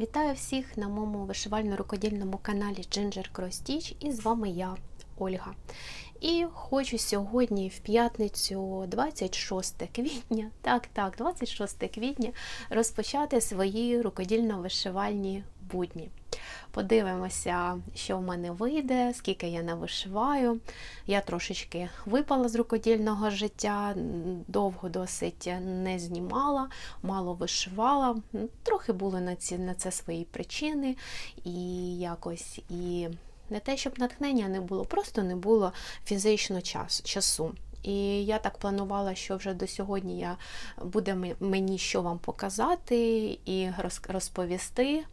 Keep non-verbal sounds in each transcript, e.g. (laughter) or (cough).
Вітаю всіх на моєму вишивально-рукодільному каналі Ginger Cross Stitch і з вами я, Ольга. І хочу сьогодні, в п'ятницю, 26 квітня, так, так, 26 квітня, розпочати свої рукодільно-вишивальні будні. Подивимося, що в мене вийде, скільки я навишиваю. Я трошечки випала з рукодільного життя, довго досить не знімала, мало вишивала. Трохи були на, ці, на це свої причини. І якось і не те, щоб натхнення не було, просто не було фізично час, часу. І я так планувала, що вже до сьогодні я буде мені що вам показати і розповісти.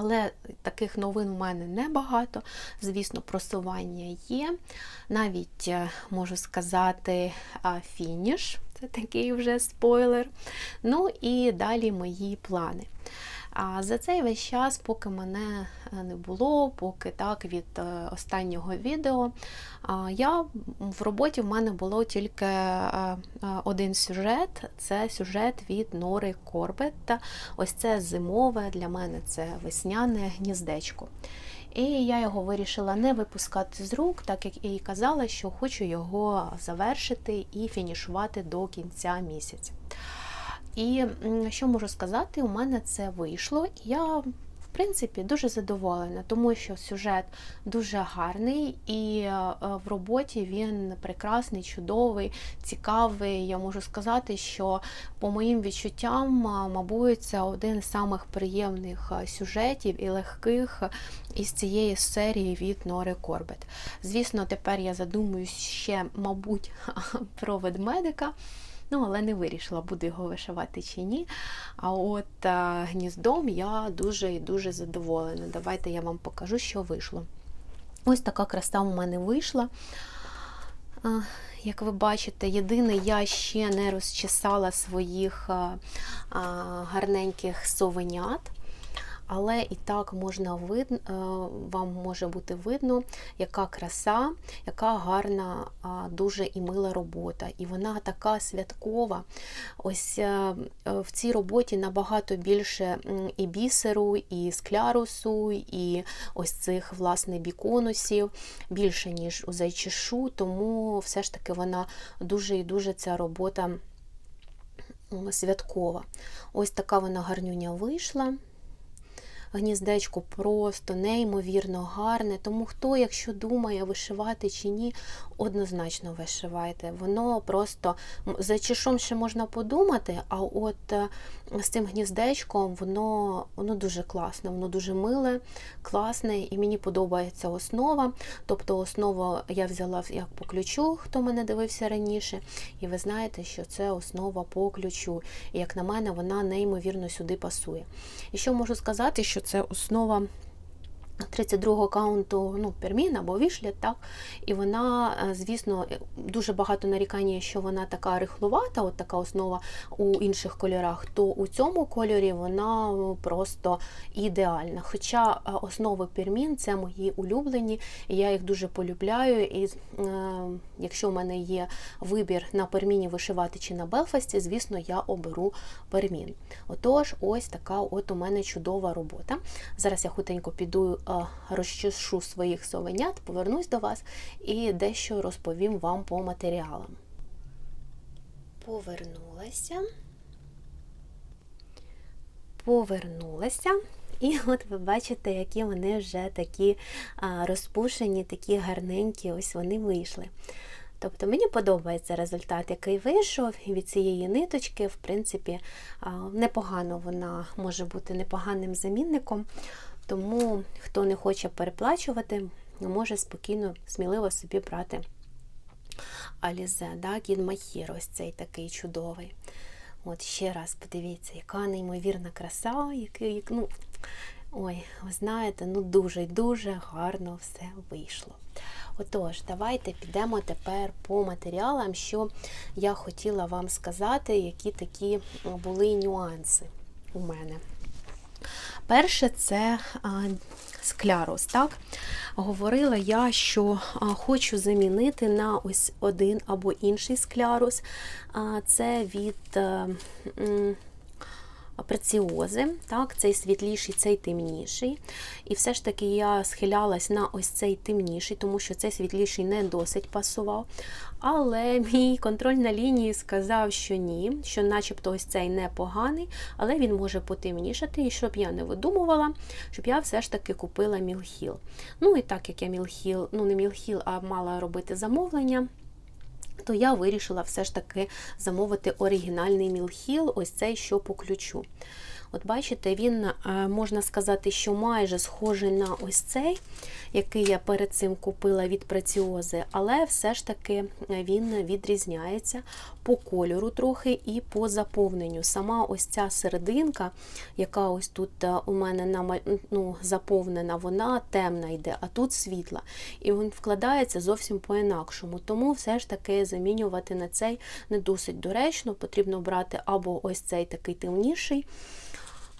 Але таких новин в мене небагато. Звісно, просування є. Навіть е, можу сказати фініш, це такий вже спойлер. Ну і далі мої плани. А за цей весь час, поки мене е, не було, поки так від е, останнього відео, я в роботі в мене було тільки е, один сюжет це сюжет від Нори Корбет. Ось це зимове, для мене це весняне гніздечко. І я його вирішила не випускати з рук, так як і казала, що хочу його завершити і фінішувати до кінця місяця. І що можу сказати, у мене це вийшло. Я, в принципі, дуже задоволена, тому що сюжет дуже гарний, і е, в роботі він прекрасний, чудовий, цікавий. Я можу сказати, що по моїм відчуттям, мабуть, це один з самих приємних е, сюжетів і легких із цієї серії від Нори Корбет. Звісно, тепер я задумуюсь ще, мабуть, (laughs) про ведмедика. Ну, але не вирішила, буду його вишивати чи ні. А от а, гніздом я дуже і дуже задоволена. Давайте я вам покажу, що вийшло. Ось така краса у мене вийшла. А, як ви бачите, єдине, я ще не розчесала своїх а, гарненьких совенят але і так можна вид... Е, вам може бути видно, яка краса, яка гарна, дуже і мила робота. І вона така святкова. Ось е, в цій роботі набагато більше і бісеру, і склярусу, і ось цих власне біконусів, більше, ніж у зайчишу, тому все ж таки вона дуже і дуже ця робота святкова. Ось така вона гарнюня вийшла гніздечко просто неймовірно гарне. Тому хто, якщо думає, вишивати чи ні, однозначно вишивайте. Воно просто за чешом ще можна подумати, а от е, з цим гніздечком воно воно дуже класне, воно дуже миле, класне, і мені подобається основа. Тобто основу я взяла як по ключу, хто мене дивився раніше, і ви знаєте, що це основа по ключу. І як на мене, вона неймовірно сюди пасує. І що можу сказати, що це основа 32-го аккаунту ну, Пермін або Вішлет, так? І вона, е, звісно, дуже багато нарікання, що вона така рихлувата, от така основа у інших кольорах, то у цьому кольорі вона просто ідеальна. Хоча е, основи Пермін це мої улюблені, я їх дуже полюбляю. І е, якщо в мене є вибір на перміні вишивати чи на Белфасті, звісно, я оберу пермін. Отож, ось така от у мене чудова робота. Зараз я хутенько піду розчешу своїх совенят, повернусь до вас і дещо розповім вам по матеріалам. Повернулася. Повернулася. І от ви бачите, які вони вже такі розпушені, такі гарненькі, ось вони вийшли. Тобто мені подобається результат, який вийшов, і від цієї ниточки, в принципі, непогано вона може бути непоганим замінником. Тому, хто не хоче переплачувати, може спокійно, сміливо собі брати Алізе, да, Кід Махір, ось цей такий чудовий. От ще раз подивіться, яка неймовірна краса, який, ну, ой, ви знаєте, ну дуже-дуже гарно все вийшло. Отож, давайте підемо тепер по матеріалам, що я хотіла вам сказати, які такі були нюанси у мене. Перше, це склярус. Так? Говорила я, що хочу замінити на ось один або інший склярус. Це від преціози, так, цей світліший, цей темніший. І все ж таки я схилялась на ось цей темніший, тому що цей світліший не досить пасував. Але мій контроль на лінії сказав, що ні, що начебто ось цей непоганий, але він може потемнішати, і щоб я не видумувала, щоб я все ж таки купила мілхіл. Ну і так як я мілхіл, ну не мілхіл, а мала робити замовлення. То я вирішила все ж таки замовити оригінальний мілхіл, ось цей, що по ключу. От бачите, він, е, можна сказати, що майже схожий на ось цей, який я перед цим купила від преціози, але все ж таки він відрізняється по кольору трохи і по заповненню. Сама ось ця серединка, яка ось тут е, у мене ну, заповнена, вона темна йде, а тут світла. І він вкладається зовсім по-інакшому. Тому все ж таки замінювати на цей не досить доречно. Потрібно брати або ось цей такий темніший.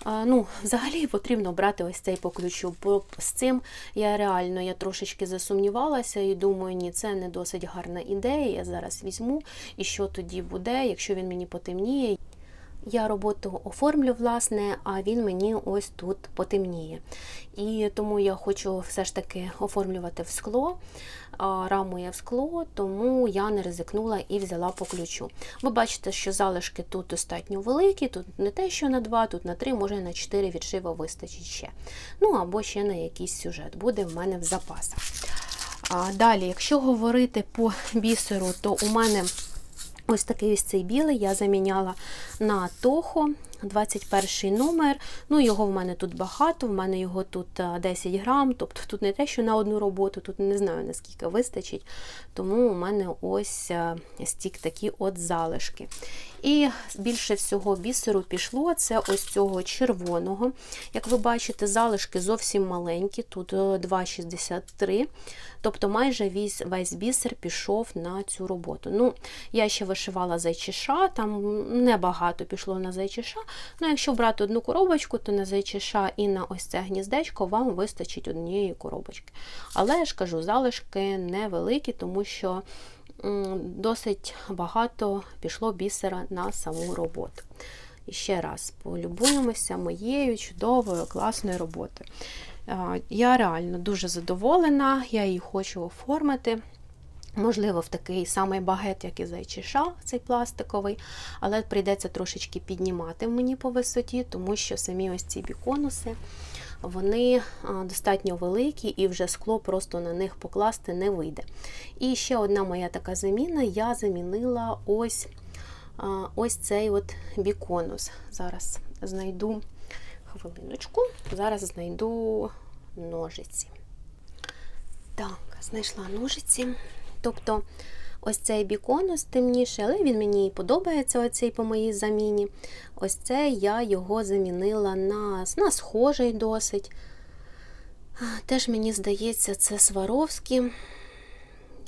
Ну, взагалі потрібно брати ось цей по ключу. Бо з цим я реально я трошечки засумнівалася і думаю, ні, це не досить гарна ідея. Я зараз візьму. І що тоді буде, якщо він мені потемніє. Я роботу оформлю, власне, а він мені ось тут потемніє. І тому я хочу все ж таки оформлювати в скло, раму я в скло, тому я не ризикнула і взяла по ключу. Ви бачите, що залишки тут достатньо великі, тут не те, що на 2, тут на 3, може на 4 відшива вистачить ще. Ну або ще на якийсь сюжет буде в мене в запасах. Далі, якщо говорити по бісеру, то у мене Ось такий ось цей білий я заміняла на Тохо, 21 номер. Ну, його в мене тут багато, в мене його тут 10 грам, тобто тут не те, що на одну роботу, тут не знаю, наскільки вистачить. Тому у мене ось стік такі от залишки. І більше всього бісеру пішло це ось цього червоного. Як ви бачите, залишки зовсім маленькі, тут е, 2,63. Тобто майже весь, весь бісер пішов на цю роботу. Ну, Я ще вишивала зайчиша, там небагато пішло на зайчиша. Ну, якщо брати одну коробочку, то на зайчиша і на ось це гніздечко вам вистачить однієї коробочки. Але я ж кажу, залишки невеликі, тому що досить багато пішло бісера на саму роботу. І ще раз полюбуємося моєю чудовою, класною роботою. Я реально дуже задоволена, я її хочу оформити. Можливо, в такий самий багет, як і зайчиша, цей пластиковий, але прийдеться трошечки піднімати мені по висоті, тому що самі ось ці біконуси, вони достатньо великі і вже скло просто на них покласти не вийде. І ще одна моя така заміна: я замінила ось, ось цей от біконус. Зараз знайду хвилиночку, зараз знайду ножиці. Так, знайшла ножиці. Тобто ось цей біконус темніший, але він мені і подобається оцей по моїй заміні. Ось це я його замінила на, на схожий досить. Теж мені здається, це Сваровський.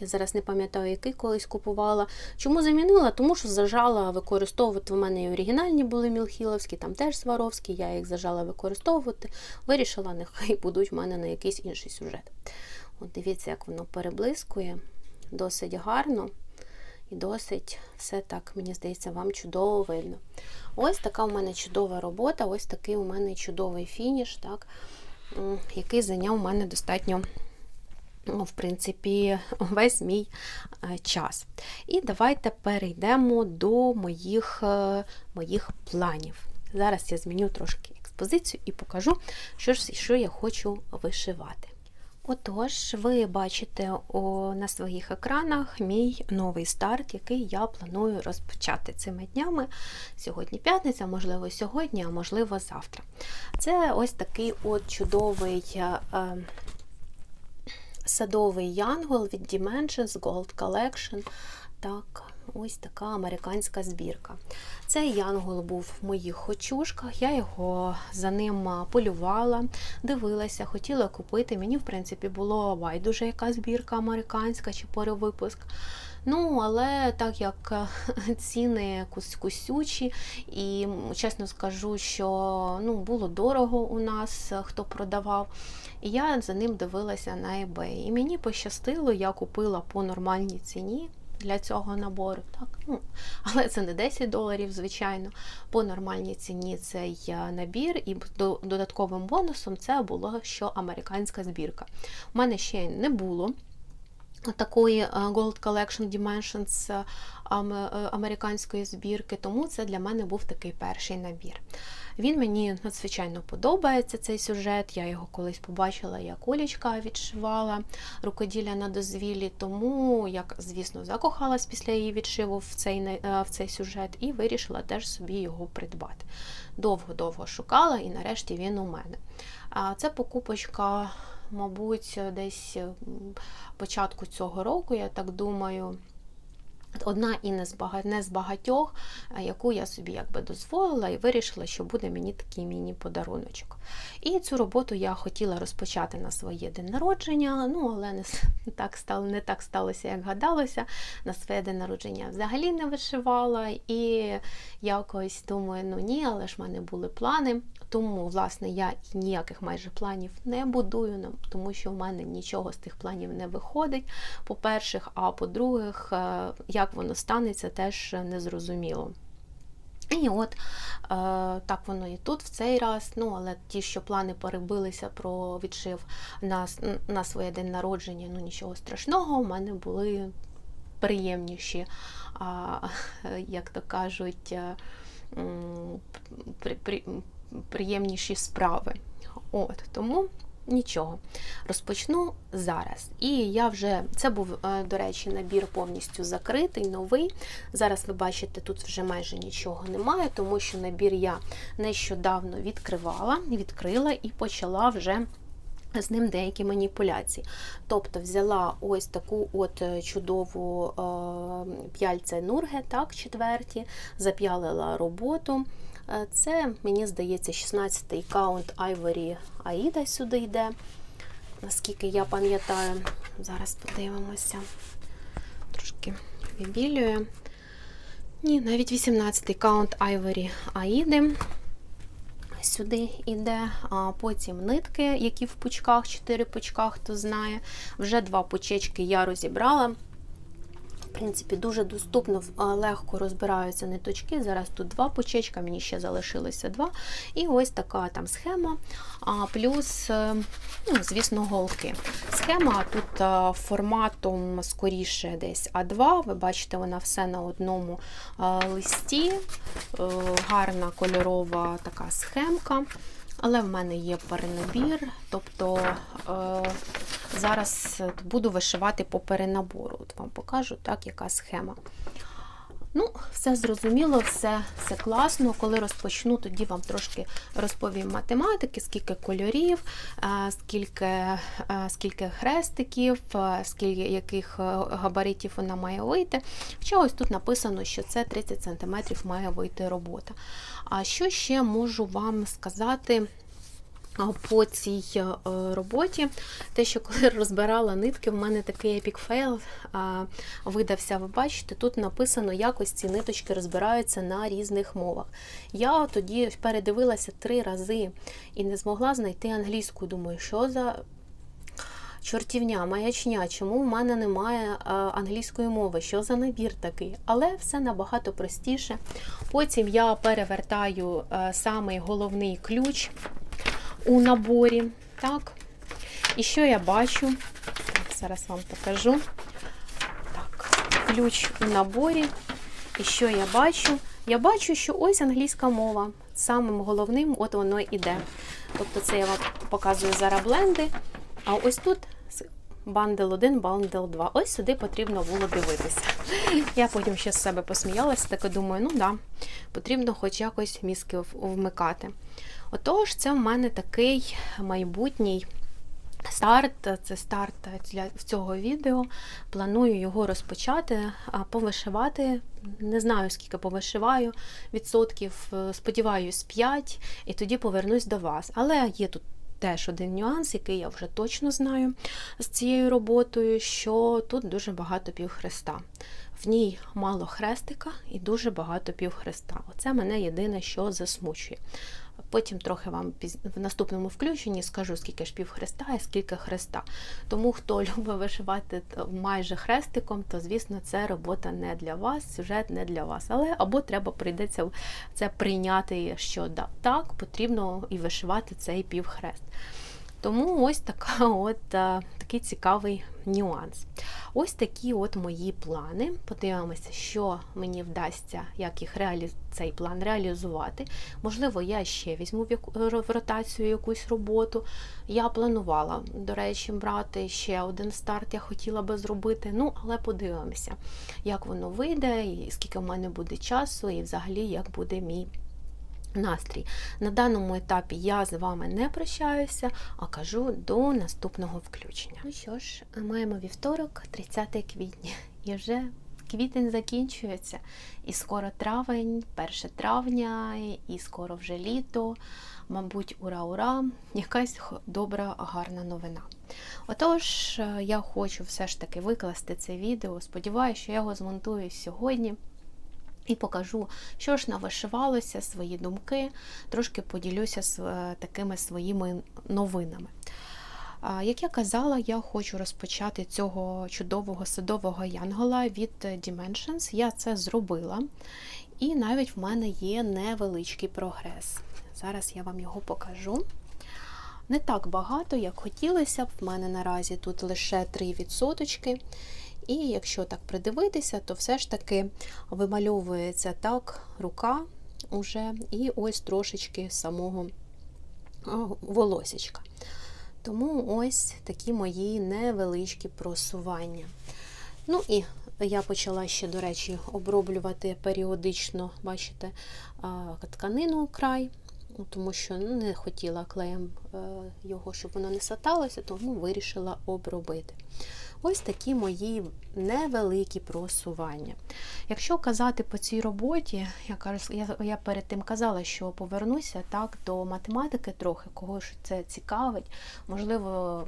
Я зараз не пам'ятаю, який колись купувала. Чому замінила? Тому що зажала використовувати. В мене і оригінальні були мілхіловські, там теж Сваровські, я їх зажала використовувати. Вирішила, нехай будуть в мене на якийсь інший сюжет. От дивіться, як воно переблискує. Досить гарно і досить все так, мені здається, вам чудово видно. Ось така у мене чудова робота, ось такий у мене чудовий фініш, так, який зайняв у мене достатньо ну, в принципі, весь мій е, час. І давайте перейдемо до моїх, е, моїх планів. Зараз я зміню трошки експозицію і покажу, що, що я хочу вишивати. Отож, ви бачите на своїх екранах мій новий старт, який я планую розпочати цими днями. Сьогодні п'ятниця, можливо, сьогодні, а можливо, завтра. Це ось такий от чудовий. Е, Садовий янгол від Dimensions Gold Collection. Так, ось така американська збірка. Цей янгол був в моїх хочушках, я його за ним полювала, дивилася, хотіла купити. Мені, в принципі, було байдуже яка збірка американська чи перевипуск. Ну, але так як (laughs) ціни кусючі, і чесно скажу, що ну, було дорого у нас, хто продавав. І я за ним дивилася на eBay. І мені пощастило, я купила по нормальній ціні. Для цього набору. Так? Ну, (laughs) але це не 10 доларів, звичайно. По нормальній ціні цей е, набір, і додатковим бонусом це було що американська збірка. У мене ще не було такої е, Gold Collection Dimensions е, американської збірки, тому це для мене був такий перший набір. Він мені надзвичайно подобається цей сюжет. Я його колись побачила, як Олічка відшивала рукоділля на дозвіллі, тому я, звісно, закохалась після її відшиву в цей, е, в цей сюжет і вирішила теж собі його придбати. Довго-довго шукала, і нарешті він у мене. А Це покупочка, мабуть, десь початку цього року, я так думаю. Одна і не з багатьох, е, яку я собі якби дозволила і вирішила, що буде мені такий міні-подаруночок. І цю роботу я хотіла розпочати на своє день народження, ну але не, так стало, не так сталося, як гадалося. На своє день народження взагалі не вишивала, і якось думаю, ну ні, але ж в мене були плани. Тому, власне, я ніяких майже планів не будую, тому що в мене нічого з тих планів не виходить. По-перше, а по-друге, як воно станеться, теж не зрозуміло. І от е, так воно і тут в цей раз. Ну, але ті, що плани перебилися про відшив на, на своє день народження, ну нічого страшного, у мене були приємніші, (laughs) як то кажуть, е, при, при, приємніші справи. От, тому нічого. Розпочну зараз. І я вже, це був, е, до речі, набір повністю закритий, новий. Зараз ви бачите, тут вже майже нічого немає, тому що набір я нещодавно відкривала, відкрила і почала вже. З ним деякі маніпуляції. Тобто взяла ось таку от е, чудову е, п'яльце Нурге, так, четверті, зап'ялила роботу. Е, Це, мені здається, 16-й каунт Ivory Аїда сюди йде. Наскільки я пам'ятаю, зараз подивимося. Трошки вибілює. Ні, навіть 18-й каунт Ivory Аїди. Сюди йде, а потім нитки, які в пучках, 4 пучка, хто знає. Вже два пучечки я розібрала. В принципі, дуже доступно, легко розбираються ниточки. Зараз тут два пучечка, мені ще залишилося два. І ось така там схема, плюс, е, ну, звісно, голки. Схема тут е, форматом скоріше десь А2. Ви бачите, вона все на одному е, листі. Гарна кольорова така схемка. Але в мене є перенабір, тобто е, зараз буду вишивати по перенабору. От вам покажу, так, яка схема. Ну, все зрозуміло, все, все класно. Коли розпочну, тоді вам трошки розповім математики, скільки кольорів, е, скільки, е, скільки хрестиків, е, скільки яких габаритів вона має вийти. Хоча ось тут написано, що це 30 см має вийти робота. А що ще можу вам сказати? По цій е, роботі, те, що коли (laughs) розбирала нитки, в мене такий епік фейл видався. Ви бачите, тут написано, як ось ці ниточки розбираються на різних мовах. Я тоді передивилася три рази і не змогла знайти англійську. Думаю, що за чортівня, маячня, чому в мене немає а, англійської мови, що за набір такий. Але все набагато простіше. Потім я перевертаю е, самий головний ключ у наборі. Так. І що я бачу? Так, зараз вам покажу. Так, ключ у наборі. І що я бачу? Я бачу, що ось англійська мова. Самим головним от воно іде. Тобто це я вам показую зараз бленди. А ось тут бандел 1, бандел 2. Ось сюди потрібно було дивитися. Я потім ще з себе посміялася, так і думаю, ну да, потрібно хоч якось мізки вмикати. Отож, це в мене такий майбутній старт. Це старт для цього відео. Планую його розпочати, повишивати. Не знаю, скільки повишиваю відсотків. е, Сподіваюсь, 5, і тоді повернусь до вас. Але є тут теж один нюанс, який я вже точно знаю з цією роботою, що тут дуже багато півхреста. В ній мало хрестика і дуже багато півхреста. Оце мене єдине, що засмучує. Потім трохи вам в наступному включенні скажу, скільки ж півхреста і скільки хреста. Тому хто (laughs) любить вишивати майже хрестиком, то звісно це робота не для вас, сюжет не для вас. Але або треба прийдеться це прийняти, що так потрібно і вишивати цей півхрест. Тому ось така (laughs) от, а, такий цікавий нюанс. Ось такі от мої плани. Подивимося, що мені вдасться, як їх реалі... цей план реалізувати. Можливо, я ще візьму в ротацію якусь роботу. Я планувала, до речі, брати ще один старт, я хотіла би зробити. Ну, але подивимося, як воно вийде, і скільки в мене буде часу, і взагалі як буде мій настрій. На даному етапі я з вами не прощаюся, а кажу до наступного включення. Ну що ж, маємо вівторок, 30 квітня, і вже квітень закінчується, і скоро травень, 1 травня, і скоро вже літо. Мабуть, ура-ура, якась добра, гарна новина. Отож, е, я хочу все ж таки викласти це відео. Сподіваюся, що я його змонтую сьогодні і покажу, що ж навишивалося, свої думки, трошки поділюся з такими своїми новинами. Як я казала, я хочу розпочати цього чудового садового янгола від Dimensions. Я це зробила, і навіть в мене є невеличкий прогрес. Зараз я вам його покажу. Не так багато, як хотілося б. В мене наразі тут лише 3%. І якщо так придивитися, то все ж таки вимальовується так рука уже, і ось трошечки самого а, волосічка. Тому ось такі мої невеличкі просування. Ну і я почала ще, до речі, оброблювати періодично, бачите, тканину край, тому що ну, не хотіла клеєм е, його, щоб воно не саталося, тому вирішила обробити. Ось такі мої невеликі просування. Якщо казати по цій роботі, я, я, перед тим казала, що повернуся так до математики трохи, кого ж це цікавить, можливо.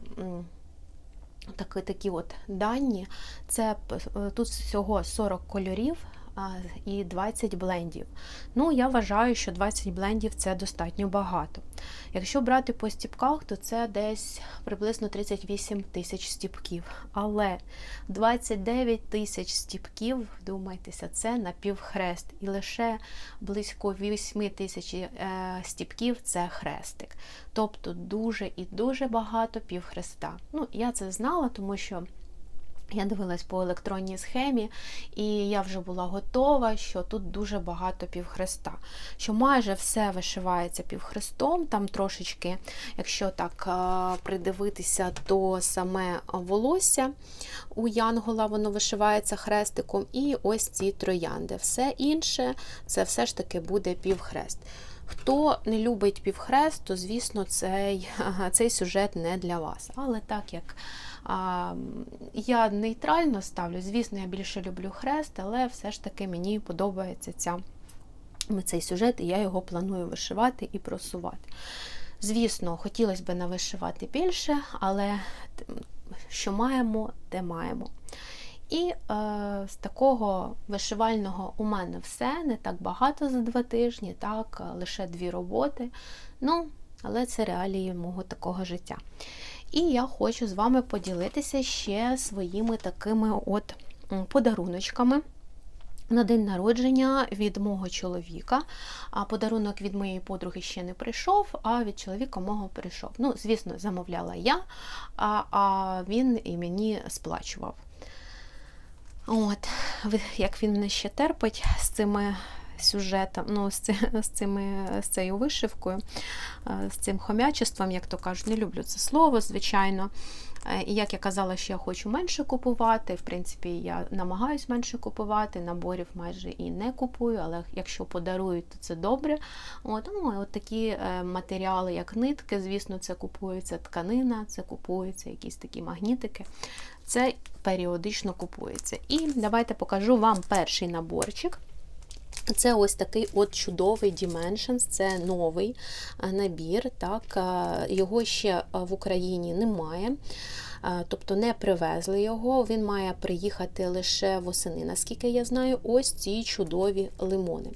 Такі, такі от дані. Це е, тут всього 40 кольорів і 20 блендів. Ну, я вважаю, що 20 блендів це достатньо багато. Якщо брати по стіпках, то це десь приблизно 38 тисяч стіпків. Але 29 тисяч стіпків, вдумайтеся, це напівхрест. І лише близько 8 тисяч е, стіпків це хрестик. Тобто дуже і дуже багато півхреста. Ну, я це знала, тому що. Я дивилась по електронній схемі, і я вже була готова, що тут дуже багато півхреста. Що майже все вишивається півхрестом, там трошечки, якщо так придивитися, то саме волосся у Янгола воно вишивається хрестиком, і ось ці троянди. Все інше це все ж таки буде півхрест. Хто не любить півхрест, то звісно цей, (laughs) цей сюжет не для вас. Але так як я нейтрально ставлю, звісно, я більше люблю хрест, але все ж таки мені подобається ця, цей сюжет, і я його планую вишивати і просувати. Звісно, хотілося б навишивати більше, але що маємо, те маємо. І е, з такого вишивального у мене все, не так багато за два тижні, так, лише дві роботи. Ну, але це реалії мого такого життя. І я хочу з вами поділитися ще своїми такими от подаруночками. На день народження від мого чоловіка, а подарунок від моєї подруги ще не прийшов, а від чоловіка мого прийшов. Ну, звісно, замовляла я, а, а він і мені сплачував. От, як він мене ще терпить з цими сюжетом, ну, з, з, цими, з цією вишивкою, з цим хомячеством, як то кажуть, не люблю це слово, звичайно. І як я казала, що я хочу менше купувати. В принципі, я намагаюся менше купувати, наборів майже і не купую, але якщо подарують, то це добре. От, ну, от такі матеріали, як нитки, звісно, це купується тканина, це купуються якісь такі магнітики. Це періодично купується. І давайте покажу вам перший наборчик. Це ось такий от чудовий Dimensions, це новий набір. так, Його ще в Україні немає, тобто не привезли його, він має приїхати лише восени, наскільки я знаю, ось ці чудові лимони.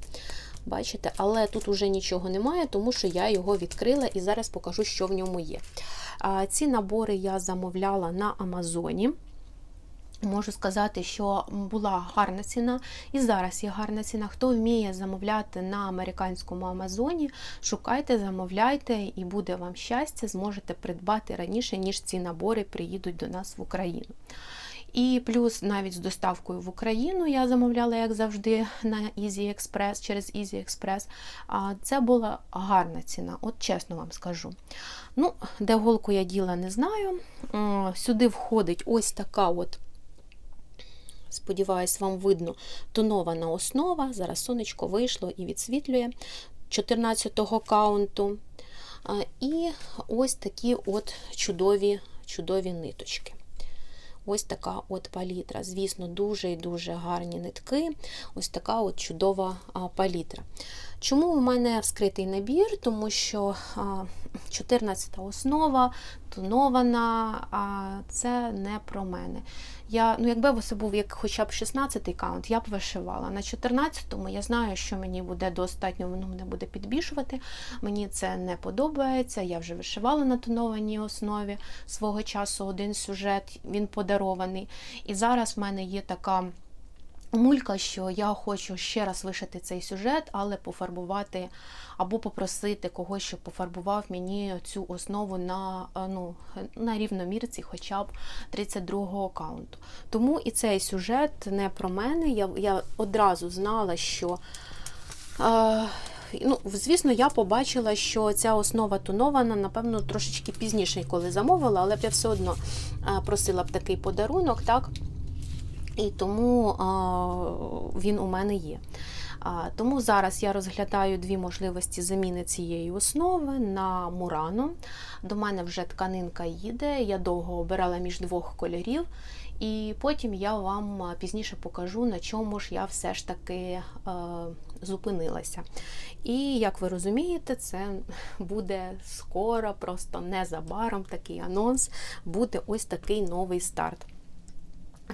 бачите, але тут уже нічого немає, тому що я його відкрила і зараз покажу, що в ньому є. Ці набори я замовляла на Амазоні. Можу сказати, що була гарна ціна, і зараз є гарна ціна. Хто вміє замовляти на американському Амазоні, шукайте, замовляйте, і буде вам щастя, зможете придбати раніше, ніж ці набори приїдуть до нас в Україну. І плюс навіть з доставкою в Україну я замовляла, як завжди, на Easy Express, через Easy Express. А Це була гарна ціна, от чесно вам скажу. Ну, Де голку я діла, не знаю. Сюди входить ось така от. Сподіваюсь, вам видно тонована основа. Зараз сонечко вийшло і відсвітлює 14-го каунту. І ось такі от чудові, чудові ниточки. Ось така от палітра. Звісно, дуже і дуже гарні нитки. Ось така от чудова палітра. Чому у мене вскритий набір? Тому що 14 основа, тонована, це не про мене. Я, ну Якби це був як хоча б 16-й каунт, я б вишивала. На 14-му я знаю, що мені буде достатньо, воно мене буде підбішувати. Мені це не подобається. Я вже вишивала на тонованій основі свого часу один сюжет, він подарований. І зараз в мене є така. Мулька, що я хочу ще раз вишити цей сюжет, але пофарбувати або попросити когось, щоб пофарбував мені цю основу на ну, на рівномірці, хоча б 32-го аккаунту. Тому і цей сюжет не про мене. Я я одразу знала, що. Е, Ну, Звісно, я побачила, що ця основа тонована, напевно, трошечки пізніше, коли замовила, але б я все одно просила б такий подарунок. так? І тому він у мене є. Тому зараз я розглядаю дві можливості заміни цієї основи на мурану. До мене вже тканинка їде, я довго обирала між двох кольорів, і потім я вам пізніше покажу, на чому ж я все ж таки зупинилася. І як ви розумієте, це буде скоро, просто незабаром такий анонс, буде ось такий новий старт.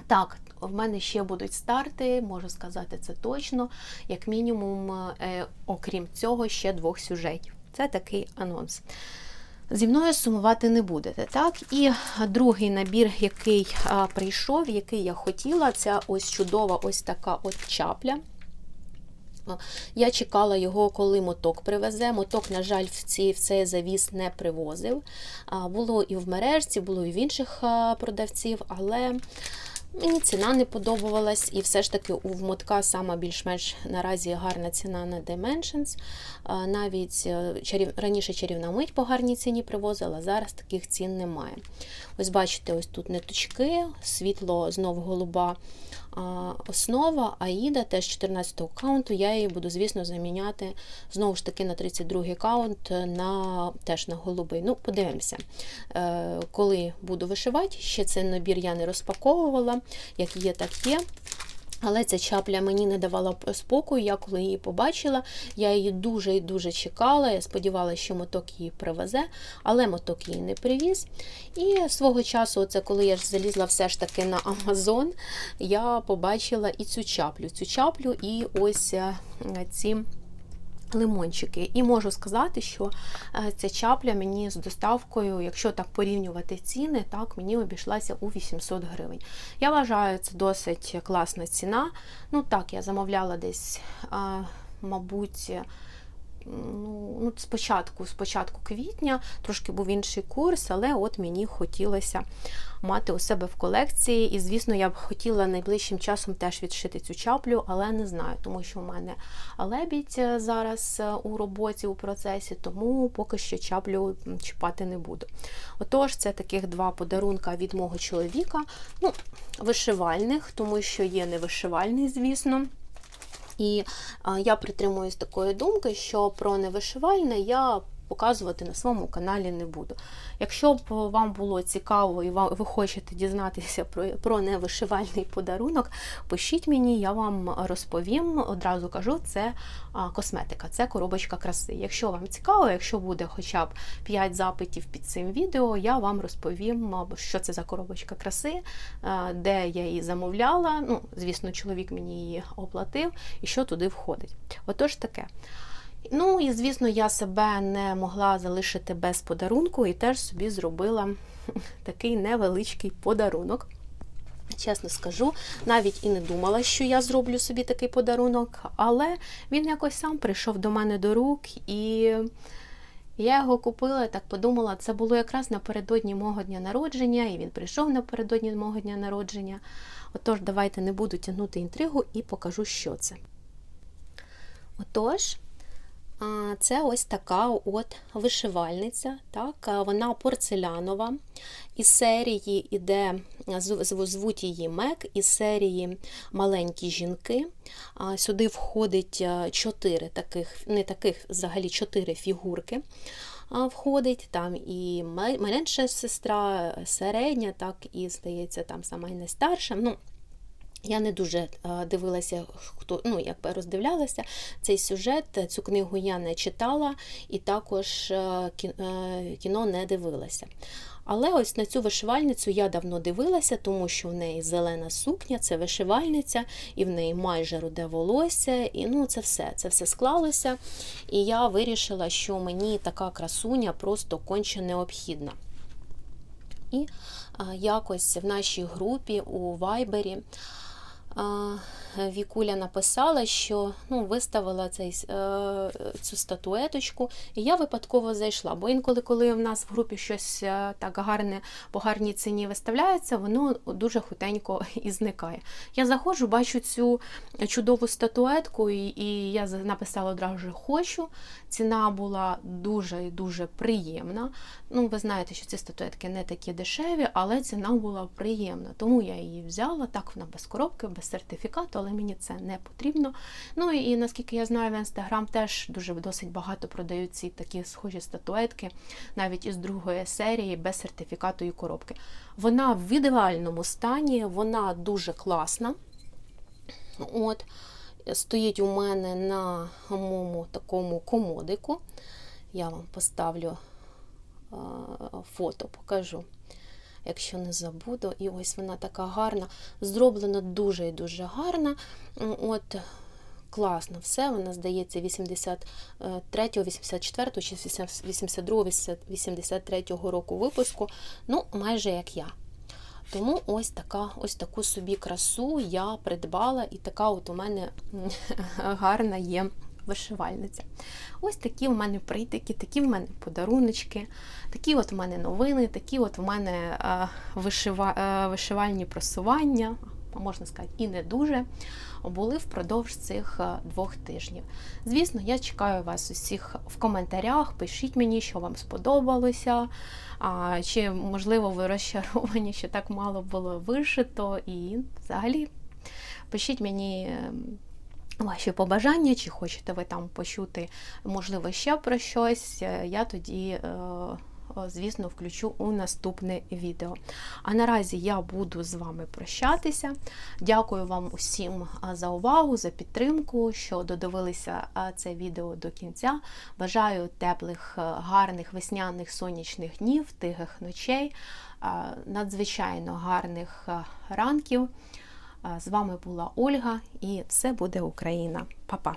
Так, в мене ще будуть старти, можу сказати це точно, як мінімум, е, окрім цього, ще двох сюжетів. Це такий анонс. Зі мною сумувати не будете. так? І другий набір, який а, прийшов, який я хотіла, це ось чудова ось така от чапля. Я чекала його, коли моток привезе. Моток, на жаль, в цей, в цей завіс не привозив. Було і в мережці, було і в інших продавців, але Мені ціна не подобалась, і все ж таки у вмотка сама більш-менш наразі гарна ціна на Dimensions. Навіть е, чарів... раніше чарівна мить по гарній ціні привозила, зараз таких цін немає. Ось бачите, ось тут ниточки, світло знов голуба основа, Аїда теж 14-го каунту. Я її буду, звісно, заміняти знову ж таки на 32-й каунт, на, теж на голубий. Ну, подивимося, е, коли буду вишивати, ще цей набір я не розпаковувала, як є, так є. Але ця чапля мені не давала спокою. Я коли її побачила, я її дуже і дуже чекала. Я сподівалася, що моток її привезе, але моток її не привіз. І свого часу, це коли я ж залізла все ж таки на Амазон, я побачила і цю чаплю. Цю чаплю і ось е, ці лимончики. І можу сказати, що е, ця чапля мені з доставкою, якщо так порівнювати ціни, так мені обійшлася у 800 гривень. Я вважаю, це досить класна ціна. Ну так, я замовляла десь, мабуть, ну, ну, спочатку, спочатку квітня, трошки був інший курс, але от мені хотілося мати у себе в колекції. І, звісно, я б хотіла найближчим часом теж відшити цю чаплю, але не знаю, тому що у мене лебідь е, зараз е, у роботі, у процесі, тому поки що чаплю чіпати не буду. Отож, це таких два подарунка від мого чоловіка, ну, вишивальних, тому що є невишивальний, звісно. І я притримуюсь такої думки, що про невишивальне я показувати на своєму каналі не буду. Якщо б вам було цікаво і ви хочете дізнатися про, про невишивальний подарунок, пишіть мені, я вам розповім. Одразу кажу, це косметика, це коробочка краси. Якщо вам цікаво, якщо буде хоча б 5 запитів під цим відео, я вам розповім, що це за коробочка краси, де я її замовляла. Ну, звісно, чоловік мені її оплатив і що туди входить. Отож таке. Ну і звісно, я себе не могла залишити без подарунку і теж собі зробила (laughs) такий невеличкий подарунок. Чесно скажу, навіть і не думала, що я зроблю собі такий подарунок, але він якось сам прийшов до мене до рук, і я його купила, так подумала, це було якраз напередодні мого дня народження, і він прийшов напередодні мого дня народження. Отож, давайте не буду тягнути інтригу і покажу, що це. Отож, це ось така от вишивальниця. Так? Вона порцелянова. Із серії іде, звуть її Мек, із серії Маленькі жінки. Сюди входить чотири таких, не таких, взагалі чотири фігурки. Входить там і менша сестра, середня, так і здається, там сама і найстарша. Ну, я не дуже е, дивилася, хто ну якби роздивлялася цей сюжет. Цю книгу я не читала і також е, е, кіно не дивилася. Але ось на цю вишивальницю я давно дивилася, тому що в неї зелена сукня, це вишивальниця, і в неї майже руде волосся, і ну це все, це все склалося. І я вирішила, що мені така красуня просто конче необхідна. І якось в нашій групі у Вайбері Вікуля написала, що ну, виставила цей, е, цю статуеточку, і я випадково зайшла. Бо інколи, коли в нас в групі щось е, так гарне по гарній ціні виставляється, воно дуже хутенько і зникає. Я заходжу, бачу цю чудову статуетку, і, і я написала одразу хочу. Ціна була дуже і дуже приємна. Ну, ви знаєте, що ці статуетки не такі дешеві, але ціна була приємна. Тому я її взяла. Так, вона без коробки, без сертифікату, але мені це не потрібно. Ну і наскільки я знаю, в інстаграм теж дуже досить багато продають ці такі схожі статуетки, навіть із другої серії, без сертифікату і коробки. Вона в ідеальному стані, вона дуже класна. От, стоїть у мене на моєму такому комодику. Я вам поставлю е, фото, покажу, якщо не забуду. І ось вона така гарна, зроблена дуже і дуже гарна. От, класно все. Вона здається 83, 84 чи 82, 83 року випуску. Ну, майже як я. Тому ось така, ось таку собі красу я придбала, і така от у мене (laughs) гарна є вишивальниця. Ось такі в мене притики, такі в мене подаруночки, такі от в мене новини, такі от в мене е, вишива, е, вишивальні просування, можна сказати, і не дуже, були впродовж цих е, двох тижнів. Звісно, я чекаю вас усіх в коментарях. Пишіть мені, що вам сподобалося. Чи, можливо, ви розчаровані, що так мало було вишито, і взагалі пишіть мені ем, ваші побажання, чи хочете ви там почути, можливо, ще про щось. Е, Я тоді. е, Звісно, включу у наступне відео. А наразі я буду з вами прощатися. Дякую вам усім за увагу, за підтримку, що додивилися це відео до кінця. Бажаю теплих, е, гарних весняних сонячних днів, тихих ночей, надзвичайно гарних ранків. З вами була Ольга, і все буде Україна. Па-па!